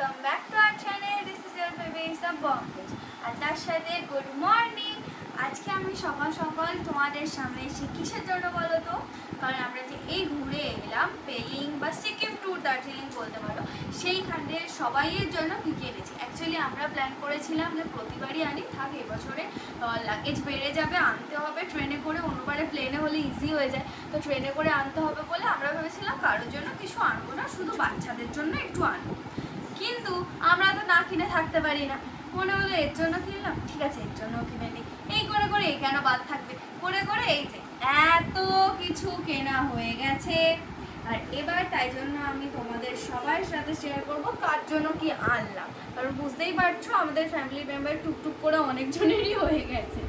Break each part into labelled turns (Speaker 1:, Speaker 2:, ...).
Speaker 1: Welcome back to our channel this is your favourite the Bombays আর তার সাথে good morning আজকে আমি সকাল সকাল তোমাদের সামনে এসে কিসের জন্য বলো তো? কারণ আমরা যে এই ঘুরে এলাম পেলিং বা সিকিম ট্যুর দার্জিলিং বলতে পারো, সেইখানে সবাইয়ের জন্য কী এনেছি। অ্যাকচুয়ালি আমরা প্ল্যান করেছিলাম যে প্রতিবারই আনি। থাক, এবছরে লাগেজ বেড়ে যাবে, আনতে হবে। ট্রেনে করে অন্যবারে প্লেনে হলে ইজি হয়ে যায়। তো ট্রেনে করে আনতে হবে বলে আমরা ভেবেছিলাম কারোর জন্য কিছু আনব না, শুধু বাচ্চাদের জন্য একটু আনব। কিন্তু আমরা তো না কিনে থাকতে পারি না। মনে হলো এর জন্য কিনলাম। ঠিক আছে, এর জন্য কিনে নিই এই করে করে এই কেন বাদ থাকবে? করে করে এই যে এত কিছু কেনা হয়ে গেছে। আর এবার তাই জন্য আমি তোমাদের সবার সাথে শেয়ার করব কার জন্য কি আনলাম। কারণ বুঝতেই পারছ আমাদের ফ্যামিলি মেম্বার টুকটুক করে অনেকজনেরই হয়ে গেছে।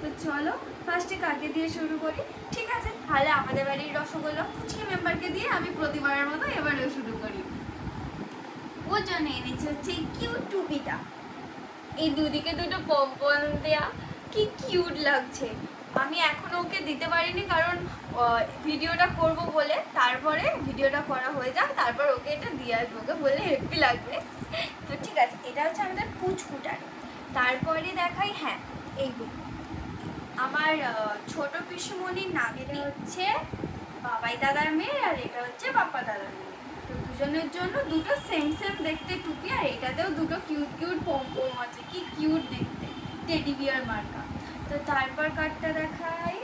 Speaker 1: তো চলো ফার্স্টে কাকে দিয়ে শুরু করি? ঠিক আছে, তাহলে আমাদের বাড়ির রসগোল্লা ফুচকি মেম্বারকে দিয়ে আমি প্রতিবারের মতো এবারেও শুরু করি। ওর জন্য এনেছি হচ্ছে এই কিউট টুপিটা। এই দুদিকে দুটো পম্পন দেয়া কি কিউট লাগছে। আমি এখনও ওকে দিতে পারিনি কারণ ভিডিওটা করব বলে তারপরে ভিডিওটা করা হয়ে যাক তারপর ওকে এটা দিয়ে আসব ওকে বললে হেপি লাগবে। তো ঠিক আছে এটা হচ্ছে আমাদের পুচকুটার। তারপরে দেখাই হ্যাঁ এইগুলো আমার ছোট পিসুমণির নাম এটা হচ্ছে বাবাই দাদার মেয়ে আর এটা হচ্ছে বাপ্পা দাদার মেয়ে। দুজনের জন্য দুটো সেম সেম দেখতে টুপি, আর এটাতেও দুটো কিউট কিউট পম্পম আছে। কি কিউট দেখতে। টেডি বিয়ার মার্কা। তো তারপর কার্ডটা দেখাই।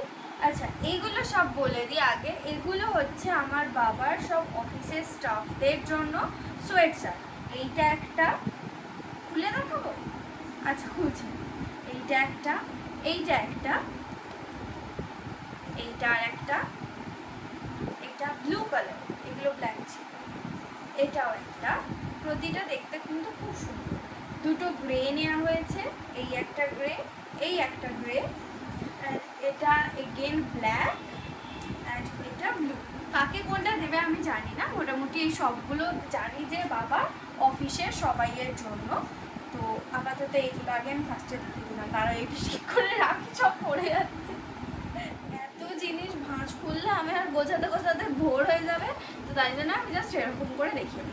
Speaker 1: আচ্ছা এইগুলো সব বলে দিই আগে। এগুলো হচ্ছে আমার বাবার সব অফিসের স্টাফদের জন্য সোয়েট শার্ট এইটা একটা, খুলে দেখাবো? আচ্ছা খুলছি। এইটা একটা এইটা একটা, এইটা আর একটা। এটা ব্লু কালার এগুলো এটাও একটা। প্রতিটা দেখতে কিন্তু খুব সুন্দর। দুটো গ্রে নেওয়া হয়েছে, এই একটা গ্রে, এই একটা গ্রে। এটা এগেন ব্ল্যাক অ্যান্ড এটা ব্লু কাকে কোনটা দেবে আমি জানি না। মোটামুটি এই সবগুলো জানি যে বাবা অফিসের সবাইয়ের জন্য। তো আপাতত এইগুলো আগে আমি ফার্স্টে দিতে দিলাম তারা একটু ঠিক করে রাখি, সব পড়ে যাচ্ছে। এত জিনিস ভাঁজ খুললে আমি আর গোছাতে গোছাতে ভোর হয়ে যাবে। তাই জন্য আমি জাস্ট এরকম করে দেখিয়ে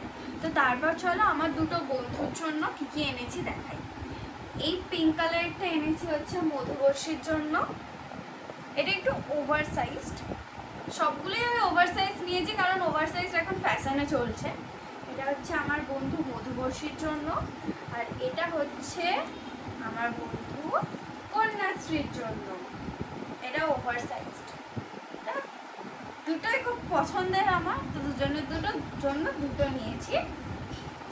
Speaker 1: তো তারপর চলো আমার দুটো বন্ধুর জন্য কী কী এনেছি দেখাই। এই পিঙ্ক কালারটা এনেছি হচ্ছে মধুবর্ষীর জন্য। এটা একটু ওভার সাইজড সবগুলোই আমি ওভার সাইজ নিয়েছি কারণ ওভার সাইজ এখন ফ্যাশনে চলছে। এটা হচ্ছে আমার বন্ধু মধুবর্ষীর জন্য। আর এটা হচ্ছে আমার বন্ধু কন্যাশ্রীর জন্য। এটা ওভার সাইজড দুটোই খুব পছন্দের আমার তো দুজনের দুটোর জন্য দুটো নিয়েছি।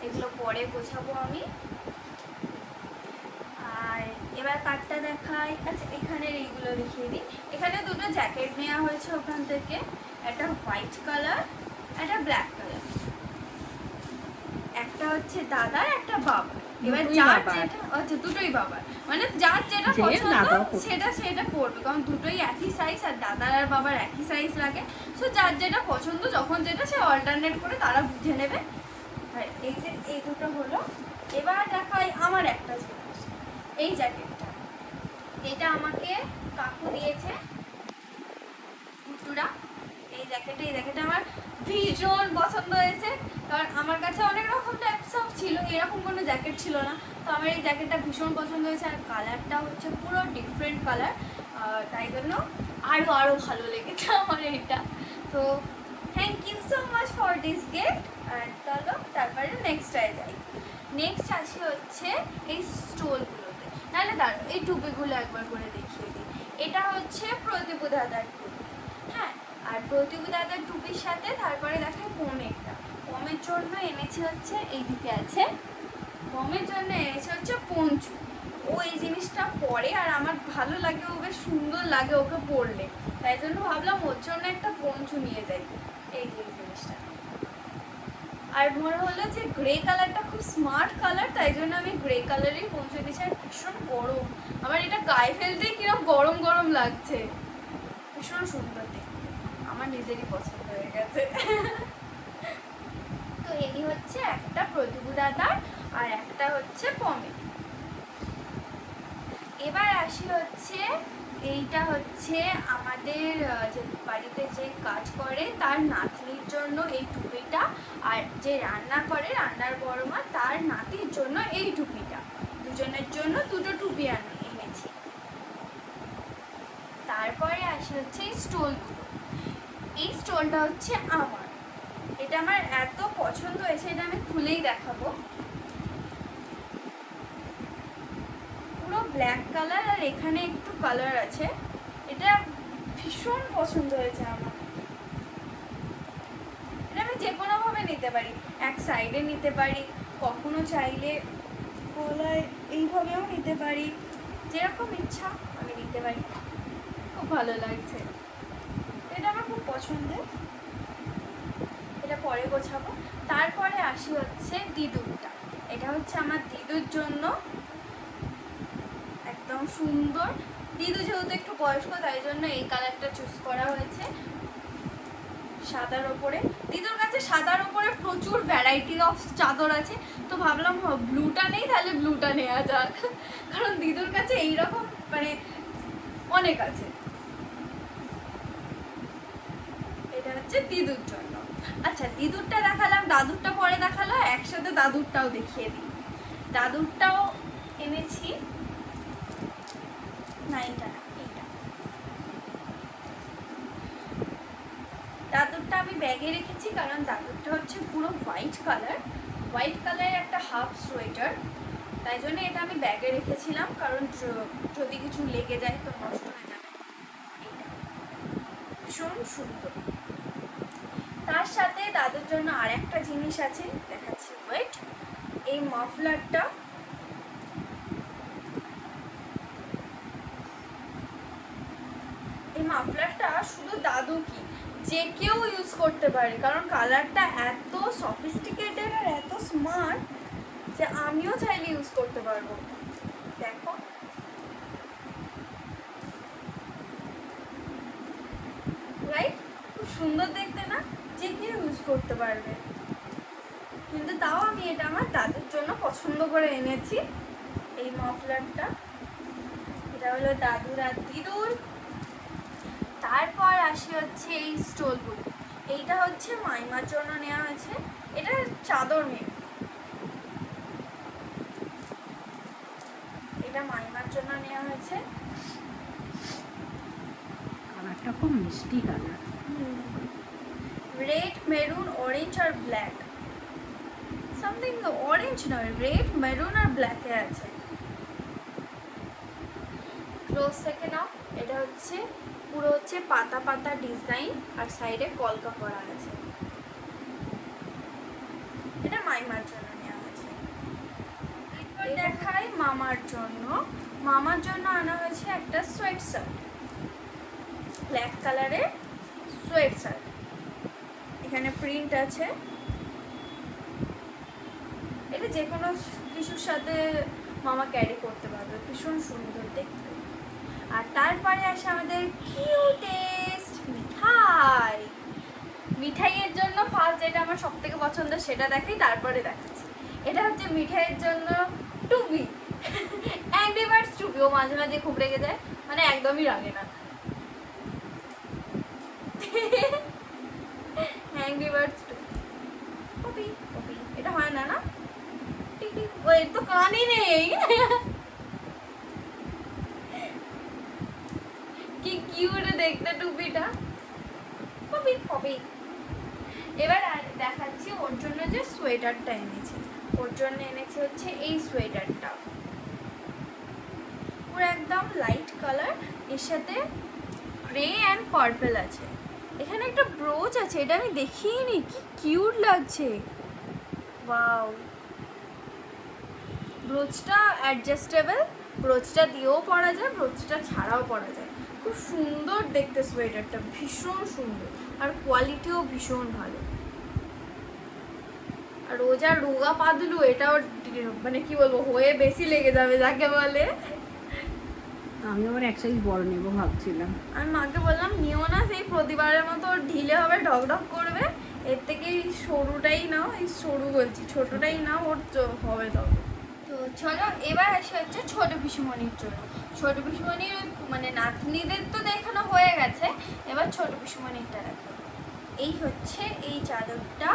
Speaker 1: এগুলো পরে গোছাবো আমি। আর এবার কার্ডটা দেখাই। আচ্ছা এখানের এইগুলো দেখিয়ে দিই। এখানে দুটো জ্যাকেট নেওয়া হয়েছে ওখান থেকে। একটা হোয়াইট কালার, একটা ব্ল্যাক কালার। একটা হচ্ছে দাদার, একটা বাবার। এবার যার যেটা আচ্ছা দুটোই বাবার। মানে যার যেটা পছন্দ সেটা সেটা করবে। কারণ দুটোই একই সাইজ আর দাদার আর বাবার একই সাইজ লাগে। সো যার যেটা পছন্দ যখন যেটা সে অল্টারনেট করে তারা বুঝে নেবে। আর এই যে এই দুটো হলো। এবার দেখাই আমার একটা জিনিস। এই জ্যাকেটটা এটা আমাকে কাকু দিয়েছে। কুটুরা এই জ্যাকেটটা এই জ্যাকেটটা আমার ভীষণ পছন্দ হয়েছে। কারণ আমার কাছে অনেক রকম টাইপস অফ ছিল এরকম জ্যাকেট ছিল না। তো আমার এই জ্যাকেটটা ভীষণ পছন্দ হয়েছে আর কালারটা হচ্ছে পুরো ডিফারেন্ট কালার তাই জন্য আরও আরও ভালো লেগেছে আমার এটা তো thank you so much for this gift আর চলো তারপরে নেক্সটটায় যাই। নেক্সট আছে হচ্ছে এই স্টোলগুলোতে নাহলে দাঁড়ো এই টুপিগুলো একবার করে দেখিয়ে দিই। এটা হচ্ছে প্রদীপু দাদার টুপি। হ্যাঁ আর প্রদীপু দাদার টুপির সাথে তারপরে দেখাই পমেরটা। পমের জন্য এনেছে হচ্ছে এই দিকে আছে পমের জন্য এনেছে হচ্ছে পঞ্চু। ও এই জিনিসটা পরে আর আমার ভালো লাগে, ও বেশ সুন্দর লাগে ওকে পরলে। তাই জন্য ভাবলাম ওর জন্য একটা পঞ্চু নিয়ে যাই, এই জিনিসটা। আর মনে হলো যে গ্রে কালারটা খুব স্মার্ট কালার তাই জন্য আমি গ্রে কালারই পৌঁছে দিয়েছি আর ভীষণ গরম। আমার এটা গায়ে ফেলতেই কিরম গরম গরম লাগছে। ভীষণ সুন্দর দেখতে। আমার নিজেরই পছন্দ হয়ে গেছে। তো এই হচ্ছে একটা প্রতিভু দাদার আর একটা হচ্ছে পমের এবার আসি হচ্ছে, এইটা হচ্ছে আমাদের যে বাড়িতে যে কাজ করে তার নাতনির জন্য এই টুপিটা। আর যে রান্না করে, রান্নার বড় মা তার নাতির জন্য এই টুপিটা। দুজনের জন্য দুটো টুপি আমি এনেছি। তারপরে আসি হচ্ছে এই স্টোলগুলো এই স্টোলটা হচ্ছে আমার। এটা আমার এত পছন্দ হয়েছে, এটা আমি খুলেই দেখাবো পুরো ব্ল্যাক কালার আর এখানে একটু কালার আছে। এটা ভীষণ পছন্দ হয়েছে আমার। এটা আমি যে কোনোভাবে নিতে পারি। এক সাইডে নিতে পারি, কখনো চাইলে গলায় এইভাবেও নিতে পারি। যেরকম ইচ্ছা আমি নিতে পারি। খুব ভালো লাগছে। এটা আমার খুব পছন্দের। এটা পরে গোছাবো। তারপরে আসি হচ্ছে দিদুরটা। এটা হচ্ছে আমার দিদুর জন্য একদম সুন্দর। দিদু যেহেতু একটু বয়স্ক, তাই জন্য এই কালারটা চুজ করা হয়েছে। সাদার ওপরে। দিদুর কাছে সাদার ওপরে প্রচুর ভ্যারাইটি অফ চাদর আছে। তো ভাবলাম ব্লুটা নেই, তাহলে ব্লুটা নেওয়া যাক। কারণ দিদুর কাছে এইরকম মানে অনেক আছে। এটা হচ্ছে দিদুর জন্য। আচ্ছা দিদুরটা দেখালাম, দাদুরটা পরে দেখাল, একসাথে দাদুরটাও দেখিয়ে দিই। দাদুরটাও এনেছি। না না, এইটা। দাদুরটা আমি ব্যাগে রেখেছি কারণ দাদুরটা হচ্ছে পুরো হোয়াইট কালার। হোয়াইট কালারের একটা হাফ সোয়েটার। তাই জন্য এটা আমি ব্যাগে রেখেছিলাম কারণ যদি কিছু লেগে যায় তো নষ্ট হয়ে যাবে। ভীষণ সুন্দর। তার সাথে দাদুর জন্য আর একটা জিনিস আছে, দেখাচ্ছি ওয়েট এই মাফলারটা মাফলারটা শুধু দাদু কি? যে কেউ ইউজ করতে পারে। কারণ কালারটা এত সফিস্টিকেটেড আর এত স্মার্ট যে আমিও চাইলে ইউজ করতে পারব। দেখো। রাইট খুব সুন্দর দেখতে না? যে কেউ ইউজ করতে পারবে। কিন্তু তাও আমি এটা আমার দাদুর জন্য পছন্দ করে এনেছি। এই মাফলারটা এটা হলো দাদুর আর দিদুর। তারপর আসি হচ্ছে এই স্টোল স্টোলগুলো। এইটা হচ্ছে মাইমার জন্য নেওয়া হয়েছে। এটা চাদর মেয়ে। এটা মাইমার জন্য নেওয়া হয়েছে।
Speaker 2: কালারটা খুব মিষ্টি কালার।
Speaker 1: রেড মেরুন অরেঞ্জ আর ব্ল্যাক সামথিং অরেঞ্জ নয় রেড মেরুন আর ব্ল্যাকে আছে। ক্লোজ থেকে নাও। এটা হচ্ছে পুরো হচ্ছে পাতা পাতা ডিজাইন আর সাইডে কলকা করা আছে। এটা মাইমার জন্য নেওয়া এরপর দেখাই মামার জন্য। মামার জন্য আনা হয়েছে একটা সোয়েট শার্ট ব্ল্যাক কালারের সোয়েট শার্ট এখানে প্রিন্ট আছে। এটা যে কোনো কিছুর সাথে মামা ক্যারি করতে পারবে। ভীষণ সুন্দর দেখতে। আর তারপরে আসে আমাদের কিউটেস্ট মিঠাই। মিঠাইয়ের জন্য ফার্স্ট যেটা আমার সব থেকে পছন্দ সেটা দেখাই, তারপরে দেখাচ্ছি। এটা হচ্ছে মিঠাইয়ের জন্য টুপি অ্যাংরি টুপি ও মাঝে মাঝে খুব রেগে যায় মানে একদমই রাগে না। অ্যাংরি টুপি কপি এটা হয় না না? টিক টিক ও এর তো কানই নেই কি কিউট দেখতে টুপিটা কপি কপি এবার আর দেখাচ্ছি ওর জন্য যে সোয়েটারটা এনেছি। ওর জন্য এনেছি হচ্ছে এই সোয়েটারটা। পুরো একদম লাইট কালারের সাথে গ্রে অ্যান্ড পার্পেল আছে। এখানে একটা ব্রোচ আছে, এটা আমি দেখিনি কি কিউট লাগছে। ওয়াও ব্রোচটা অ্যাডজাস্টেবল ব্রোচটা দিয়েও পরা যায় ব্রোচটা ছাড়াও পরা যায়। খুব সুন্দর দেখতে সোয়েটারটা ভীষণ সুন্দর। আর কোয়ালিটিও ভীষণ ভালো। আর ও যা রোগা পাদলু এটাও মানে কি বলব হয়ে বেশি লেগে যাবে যাকে বলে।
Speaker 2: আমি আবার এক সাইজ বড় নেব ভাবছিলাম।
Speaker 1: আমি মাকে বললাম নিও না সেই প্রতিবারের মতো ঢিলে হবে ঢক ঢক করবে। এর থেকে সরুটাই নাও এই সরু বলছি ছোটটাই নাও ওর হবে তবে। চলো এবার আসে হচ্ছে ছোট পিসুমণির জন্য। ছোট পিসুমণির মানে নাতনিদের তো দেখানো হয়ে গেছে এবার ছোট পিসুমণিরটা দেখো। এই হচ্ছে এই চাদরটা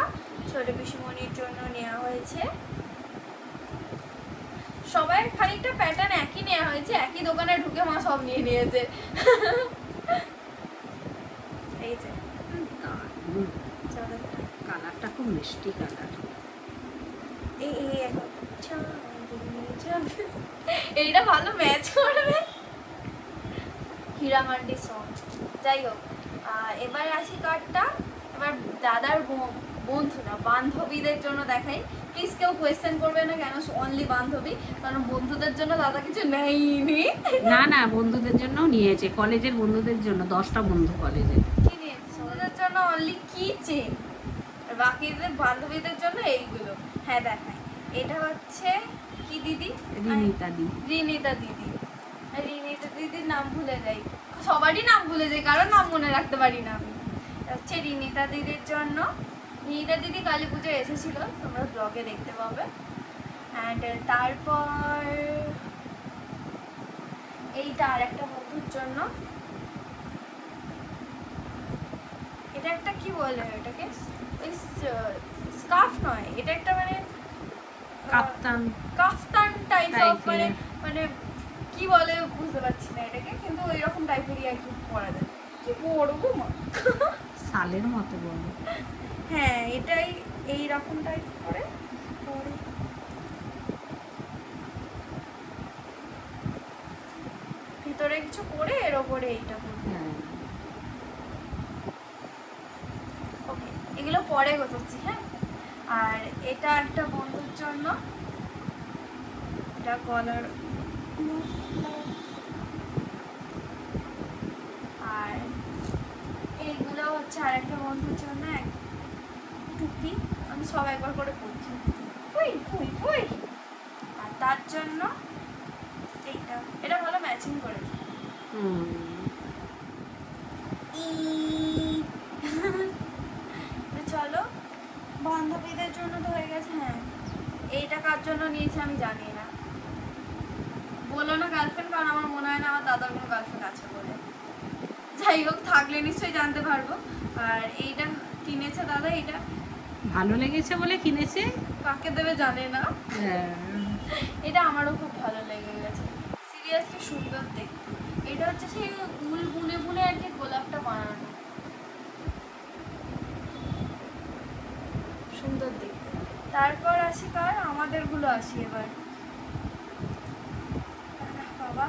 Speaker 1: ছোট পিসুমণির জন্য নেওয়া হয়েছে। সবাই খানিকটা প্যাটার্ন একই নেওয়া হয়েছে একই দোকানে ঢুকে মা সব নিয়ে নিয়েছে। এই যে চাদরটা।
Speaker 2: কালারটা খুব মিষ্টি কালার।
Speaker 1: এই এই এখন। এইটা ভালো ম্যাচ করবে। হীরামান্ডি সং যাই হোক এবার আসি কার্ডটা এবার দাদার বন্ধু না বান্ধবীদের জন্য দেখাই। প্লিজ কেউ কোয়েশ্চেন করবে না কেন অনলি বান্ধবী। কারণ বন্ধুদের জন্য দাদা কিছু নেয়নি।
Speaker 2: না না বন্ধুদের জন্য নিয়েছে। কলেজের বন্ধুদের জন্য দশটা বন্ধু কলেজের
Speaker 1: কি নিয়েছে? বন্ধুদের জন্য অনলি কি চেন বাকিদের বান্ধবীদের জন্য এইগুলো। হ্যাঁ দেখাই। এটা হচ্ছে কি দিদি?
Speaker 2: রিনিতা দি
Speaker 1: রিনিতা দিদি। রিনিতা দিদির নাম ভুলে যাই। সবারই নাম ভুলে যাই কারণ নাম মনে রাখতে পারি না আমি। হচ্ছে রিনিতা দিদির জন্য রিনিতা দিদি কালী পুজোয় এসেছিল তোমরা ব্লগে দেখতে পাবে। অ্যান্ড তারপর এইটা আর একটা বন্ধুর জন্য। এটা একটা কি বলে এটাকে ওই স্কার্ফ নয় এটা একটা মানে আহ,
Speaker 2: কাপ্তান
Speaker 1: কাফতান টাইপ অফ মানে মানে কি বলে বুঝতে পারছি না এটাকে কিন্তু ওই রকম টাইপেরই আর কি পরা যায়। কি বড় গো মা?
Speaker 2: সালের মতো বলো।
Speaker 1: হ্যাঁ এটাই এই রকম টাইপ করে ভিতরে কিছু পরে এর ওপরে এইটা পরে
Speaker 2: হ্যাঁ।
Speaker 1: ওকে এগুলো পরে গোছাচ্ছি হ্যাঁ? আর এটা একটা জন্য। এটা কলার আর এইগুলো হচ্ছে আর একটা বন্ধুর জন্য এক টুপি। আমি সব একবার করে পরছি। ফুই ফুই ফুই। আর তার জন্য এইটা। এটা ভালো ম্যাচিং তো চলো বান্ধবীদের জন্য তো হয়ে গেছে হ্যাঁ। এইটা কার জন্য নিয়েছে আমি জানি না। বলো না গার্লফ্রেন্ড কারণ আমার মনে হয় না আমার দাদার কোনো গার্লফ্রেন্ড আছে বলে। যাই হোক থাকলে নিশ্চয়ই জানতে পারব। আর এইটা কিনেছে দাদা এটা
Speaker 2: ভালো লেগেছে বলে কিনেছে?
Speaker 1: কাকে দেবে জানে না।
Speaker 2: হ্যাঁ।
Speaker 1: এটা আমারও খুব ভালো লেগে গেছে। সিরিয়াসলি সুন্দর দেখতে। এটা হচ্ছে সেই উল বুনে বুনে আর কি গোলাপটা বানানো। সুন্দর দেখতে। তারপর আসি কার? আমাদেরগুলো আসি এবার। বাবা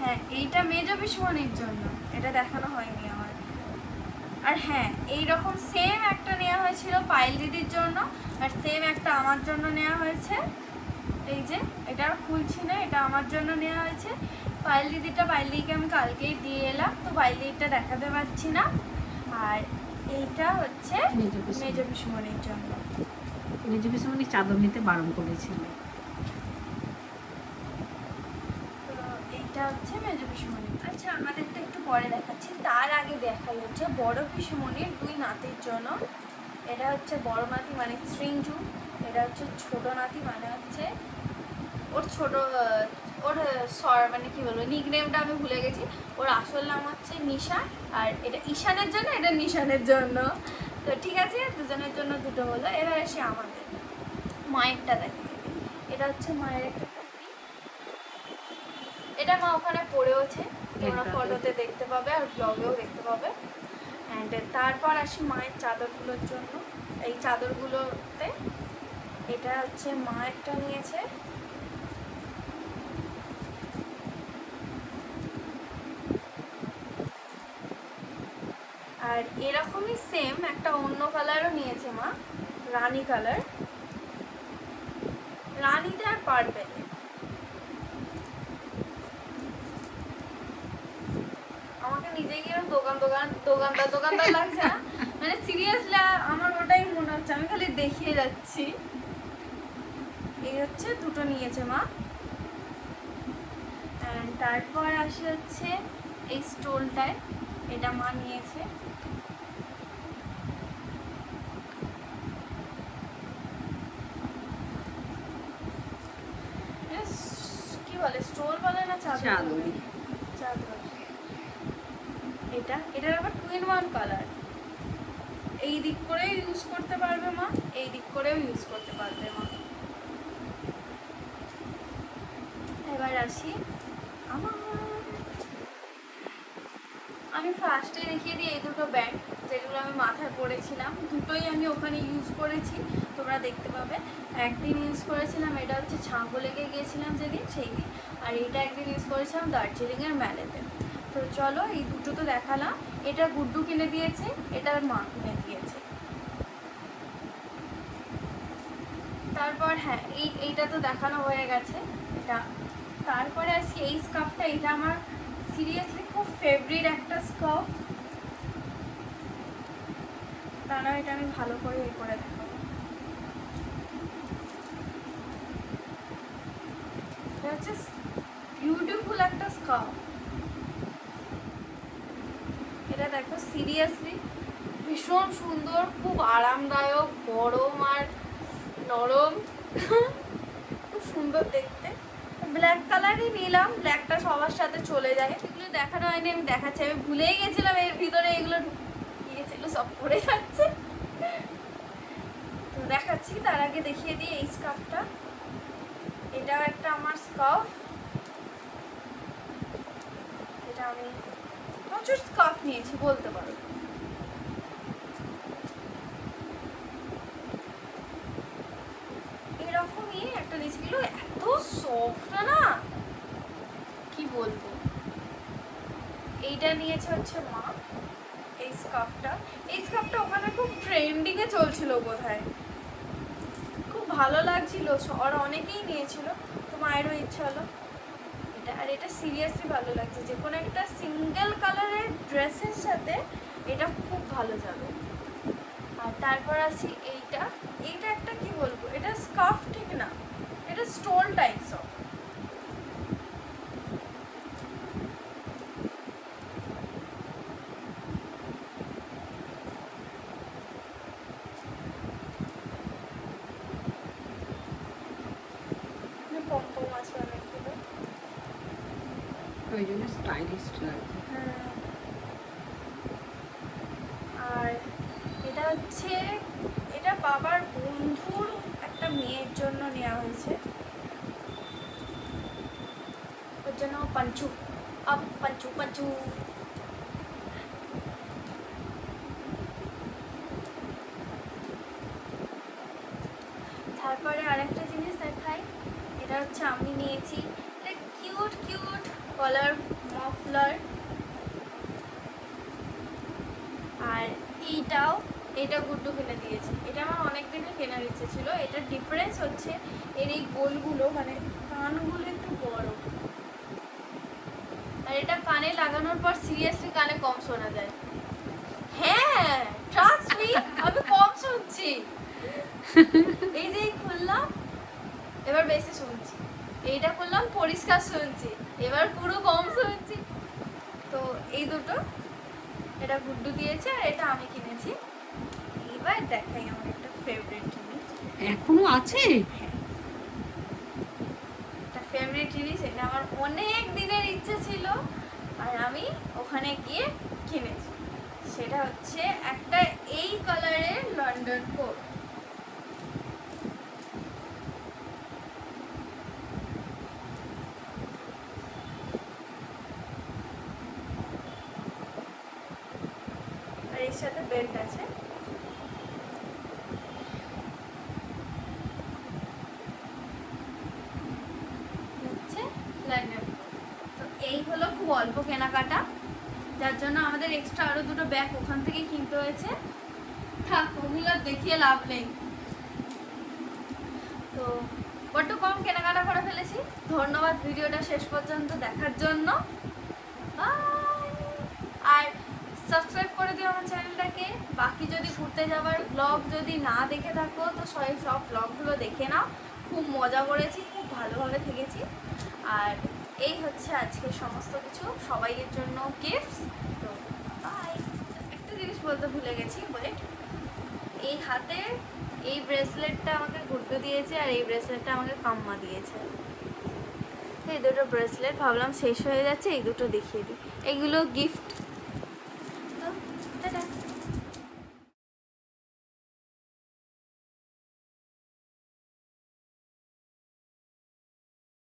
Speaker 1: হ্যাঁ এইটা মেজ বিস্মনের জন্য। এটা দেখানো হয়নি আমার। আর হ্যাঁ এই রকম সেম একটা নেওয়া হয়েছিল পায়েল দিদির জন্য আর সেম একটা আমার জন্য নেওয়া হয়েছে। এই যে এটা আর খুলছি না এটা আমার জন্য নেওয়া হয়েছে। পায়েল দিদিটা পায়েল দিদিকে আমি কালকেই দিয়ে এলাম তো পায়েল দিদিটা দেখাতে পারছি না। আর এইটা হচ্ছে
Speaker 2: মেজ পিসি।
Speaker 1: জন্য।
Speaker 2: মেজু পিসমণি চাদর নিতে বারণ করেছিল।
Speaker 1: তো এইটা হচ্ছে মেজ পিসুমনি আচ্ছা আমাদেরটা একটু পরে দেখাচ্ছি। তার আগে দেখাই হচ্ছে বড় পিসুমনির দুই নাতির জন্য। এটা হচ্ছে বড় নাতি মানে শ্রিঞ্জু এটা হচ্ছে ছোট নাতি মানে হচ্ছে ওর ছোট ওর স্বর মানে কি বলব নিকনেমটা আমি ভুলে গেছি। ওর আসল নাম হচ্ছে নিশা, আর এটা ঈশানের জন্য, এটা নিশানের জন্য। তো ঠিক আছে দুজনের জন্য দুটো হলো। এবার আসি আমাদের। মায়েরটা দেখে। এটা হচ্ছে মায়ের একটা টুপি। এটা মা ওখানে পড়েওছে তোমরা ফটোতে দেখতে পাবে আর ব্লগেও দেখতে পাবে। অ্যান্ড তারপর আসি মায়ের চাদরগুলোর জন্য। এই চাদরগুলোতে এটা হচ্ছে মা একটা নিয়েছে। আর এরকমই সেম একটা অন্য কালারও নিয়েছে মা, রানী কালার রানীতে আর পারবে আমাকে নিজে গিয়ে দোকান দোকান, দোকানদার দোকানদার লাগছে না? মানে সিরিয়াসলি আমার ওটাই মনে হচ্ছে। আমি খালি দেখিয়ে যাচ্ছি। এই হচ্ছে, দুটো নিয়েছে মা। তারপর আসি হচ্ছে এই স্টোলটায় এটা মা নিয়েছে এটা স- কি বলে স্টোল বলে না চাদর বলে?
Speaker 2: চাদরই।
Speaker 1: চাদর এটা এটার আবার টু ইন ওয়ান কালার এই দিক করেও ইউজ করতে পারবে মা এই দিক করেও ইউজ করতে পারবে মা এবার আসি। আমি ফার্স্টে দেখিয়ে দিই এই দুটো ব্যান্ড যেগুলো আমি মাথায় পরেছিলাম দুটোই আমি ওখানে ইউজ করেছি, তোমরা দেখতে পাবে। একদিন ইউজ করেছিলাম, এটা হচ্ছে ছাঁকো লেগে গিয়েছিলাম যেদিন সেই দিন আর এটা একদিন ইউজ করেছিলাম দার্জিলিংয়ের ম্যালেতে তো চলো, এই দুটো তো দেখালাম। এটা গুড্ডু কিনে দিয়েছে, এটা মা কিনে দিয়েছে। তারপর হ্যাঁ এই এইটা তো দেখানো হয়ে গেছে। এটা তারপরে আসি এই স্কার্ফটা এটা আমার সিরিয়াসলি খুব ফেভারিট একটা স্কার্ফ তারা এটা আমি ভালো করে এ করে দেখাবো। এটা হচ্ছে বিউটিফুল একটা স্কার্ফ এটা দেখো সিরিয়াসলি ভীষণ সুন্দর, খুব আরামদায়ক, গরম আর নরম। খুব সুন্দর দেখতে। ব্ল্যাক কালারই নিলাম ব্ল্যাকটা সবার সাথে চলে যায়। এগুলো দেখানো হয়নি, আমি দেখাচ্ছি। আমি ভুলেই গেছিলাম এর ভিতরে এগুলো গিয়েছিল, সব পড়ে যাচ্ছে। তো দেখাচ্ছি, তার আগে দেখিয়ে দিই এই স্কার্ফটা এটাও একটা আমার স্কার্ফ এটা আমি প্রচুর স্কার্ফ নিয়েছি, বলতে পারো এরকমই একটা নিয়েছিল এত সফট না কি বলব এইটা নিয়েছে হচ্ছে মা, এই স্কার্ফটা এই স্কার্ফটা ওখানে খুব ট্রেন্ডিং এ চলছিল বোধহয়। খুব ভালো লাগছিল আর অনেকেই নিয়েছিল, তো মায়েরও ইচ্ছা হলো। এটা, আর এটা সিরিয়াসলি ভালো লাগছে, যে কোনো একটা সিঙ্গেল কালারের ড্রেসের সাথে এটা খুব ভালো যাবে। আর তারপর আছি এইটা এইটা একটা কি বলব? এটা স্কার্ফ ঠিক না, এটা স্টোল টাইপস অফ পম্পম আছে অনেকগুলো
Speaker 2: ওই জন্য স্টাইলিশ লাগছে
Speaker 1: হ্যাঁ। আর এটা হচ্ছে এটা বাবার বন্ধুর একটা মেয়ের জন্য নেওয়া হয়েছে ওর জন্য পাঞ্চু আপ পাঞ্চু পাঞ্চু তারপরে আরেকটা জিনিস দেখাই এটা হচ্ছে আমি নিয়েছি এটা কিউট কিউট কলার মফলার আর এইটাও এটা গুড্ডু কিনে দিয়েছে এটা আমার অনেক দিনের কেনার ইচ্ছে ছিল এটার ডিফারেন্স হচ্ছে এর এই গোলগুলো মানে কানগুলো একটু বড় আর এটা কানে লাগানোর পর সিরিয়াসলি কানে কম শোনা যায় হ্যাঁ ট্রাস্ট মি আমি কম শুনছি এই যে এই খুললাম এবার বেশি শুনছি এইটা করলাম পরিষ্কার শুনছি। এবার পুরো কম শুনছি। তো এই দুটো এটা গুড্ডু দিয়েছে আর এটা আমি কিনেছি। এবার দেখাই আমার একটা ফেভারিট জিনিস।
Speaker 2: এখনও আছে?
Speaker 1: একটা ফেভারিট জিনিস এটা আমার অনেক দিনের ইচ্ছে ছিল আর আমি ওখানে গিয়ে কিনেছি। সেটা হচ্ছে একটা এই কালারের লন্ডন কোট আর এর সাথে বেল্ট আছে। এই হলো খুব অল্প কেনাকাটা। যার জন্য আমাদের এক্সট্রা আরও দুটো ব্যাগ ওখান থেকে কিনতে হয়েছে। থাক, ওগুলো দেখিয়ে লাভ নেই। তো বড্ড কম কেনাকাটা করে ফেলেছি। ধন্যবাদ ভিডিওটা শেষ পর্যন্ত দেখার জন্য Bye! আর সাবস্ক্রাইব করে দিও আমার চ্যানেলটাকে বাকি যদি ঘুরতে যাওয়ার ব্লগ যদি না দেখে থাকো, তো সবাই সব ব্লগগুলো দেখে নাও। খুব মজা করেছি, খুব ভালোভাবে থেকেছি। আর এই হচ্ছে আজকে সমস্ত কিছু। সবাইয়ের জন্য গিফটস তো বাই একটা জিনিস বলতে ভুলে গেছি ওয়েট এই হাতে এই ব্রেসলেটটা আমাকে গুড্ডু দিয়েছে আর এই ব্রেসলেটটা আমাকে কাম্মা দিয়েছে। এই দুটো ব্রেসলেট ভাবলাম শেষ হয়ে যাচ্ছে, এই দুটো দেখিয়ে দিই। এগুলো গিফট